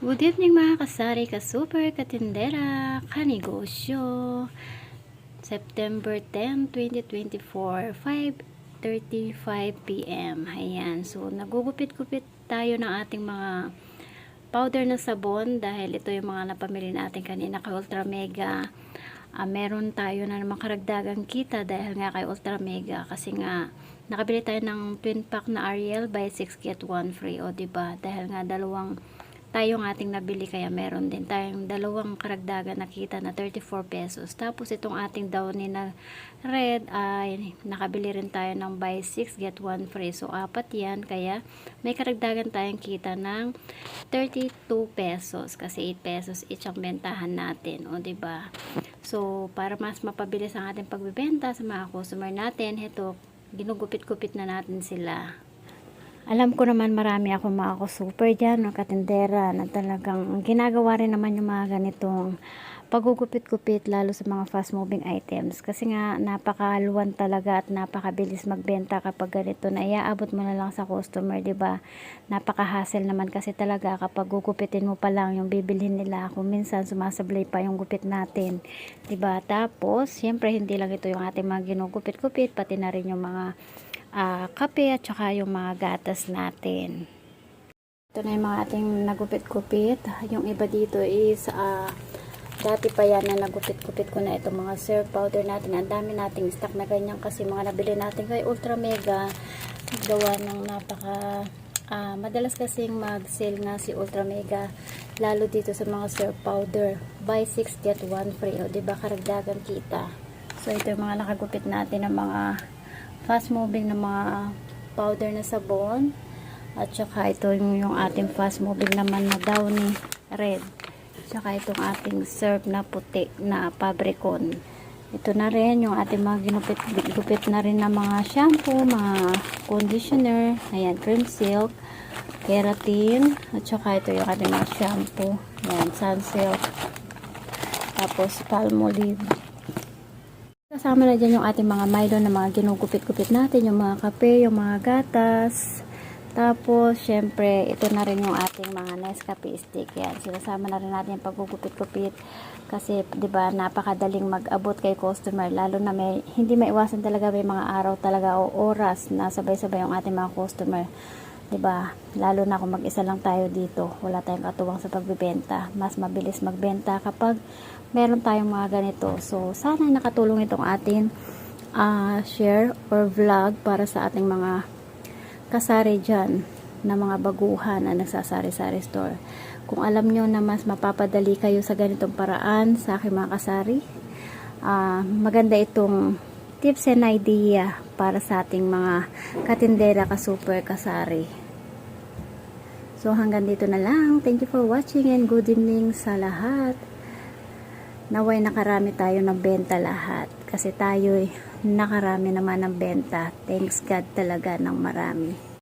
Good evening mga kasari, ka-super, katindera, kanegosyo. September 10, 2024, 5.35pm. Ayan, so nagugupit-gupit tayo ng ating mga powder na sabon dahil ito yung mga napamili natin kanina kay Ultra Mega. Ah, meron tayo na naman karagdagang kita dahil nga kay Ultra Mega kasi nga nakabili tayo ng twin pack na Ariel by 6 get 1 free o ba dahil nga dalawang tayong ating nabili kaya meron din tayong dalawang karagdagan nakita na 34 pesos. Tapos itong ating downy na red ay nakabili rin tayo ng buy 6 get 1 free. So apat yan. Kaya may karagdagan tayong kita ng 32 pesos. Kasi 8 pesos each ang bentahan natin o ba? So para mas mapabilis ang ating pagbebenta sa mga customer natin ito ginugupit-gupit na natin sila alam ko naman marami ako mga super dyan, no, katindera, na talagang ang ginagawa rin naman yung mga ganitong pagugupit-gupit lalo sa mga fast moving items. Kasi nga napakaluwan talaga at napakabilis magbenta kapag ganito na iaabot mo na lang sa customer ba? Napaka-hassle naman kasi talaga kapag gugupitin mo pa lang yung bibilhin nila. Kung minsan sumasablay pa yung gupit natin ba? Tapos syempre hindi lang ito yung ating mga ginugupit-gupit pati na rin yung mga ah, kape at saka yung mga gatas natin. Ito na yung mga ating nagupit-gupit. Yung iba dito is ah, dati pa yan na nagupit-gupit ko na itong mga syrup powder natin. Ang dami nating stock na ganyan kasi mga nabili natin kay Ultra Mega gawa ng napaka ah, madalas kasing mag-sale nga si Ultra Mega lalo dito sa mga syrup powder buy 6 get 1 free o diba karagdagan kita so ito yung mga nakagupit natin ng mga fast moving na mga powder na sabon. At saka ito yung, ating fast moving naman na downy red. Saka itong ating serve na puti na pabricon ito na rin yung ating mga ginupit-gupit na rin na mga shampoo mga conditioner. Ayan cream silk keratin at saka ito yung ating mga shampoo. Ayan sunsilk tapos palmolive Kasama na dyan yung ating mga Milo na mga ginugupit-gupit natin, yung mga kape, yung mga gatas. Tapos, syempre, ito na rin yung ating mga Nescafe stick. Yan, sinasama na rin natin yung paggugupit-gupit. Kasi, di ba napakadaling mag-abot kay customer. Lalo na may, hindi maiwasan talaga may mga araw talaga o oras na sabay-sabay yung ating mga customer. 'Di ba? Lalo na kung mag-isa lang tayo dito, wala tayong katuwang sa pagbebenta. Mas mabilis magbenta kapag meron tayong mga ganito. So, sana nakatulong itong atin uh, share or vlog para sa ating mga kasari dyan na mga baguhan na nagsasari-sari store. Kung alam nyo na mas mapapadali kayo sa ganitong paraan sa aking mga kasari, uh, maganda itong tips and idea para sa ating mga katindera ka super kasari. So hanggang dito na lang. Thank you for watching and good evening sa lahat. Naway nakarami tayo ng benta lahat. Kasi tayo nakarami naman ng benta. Thanks God talaga ng marami.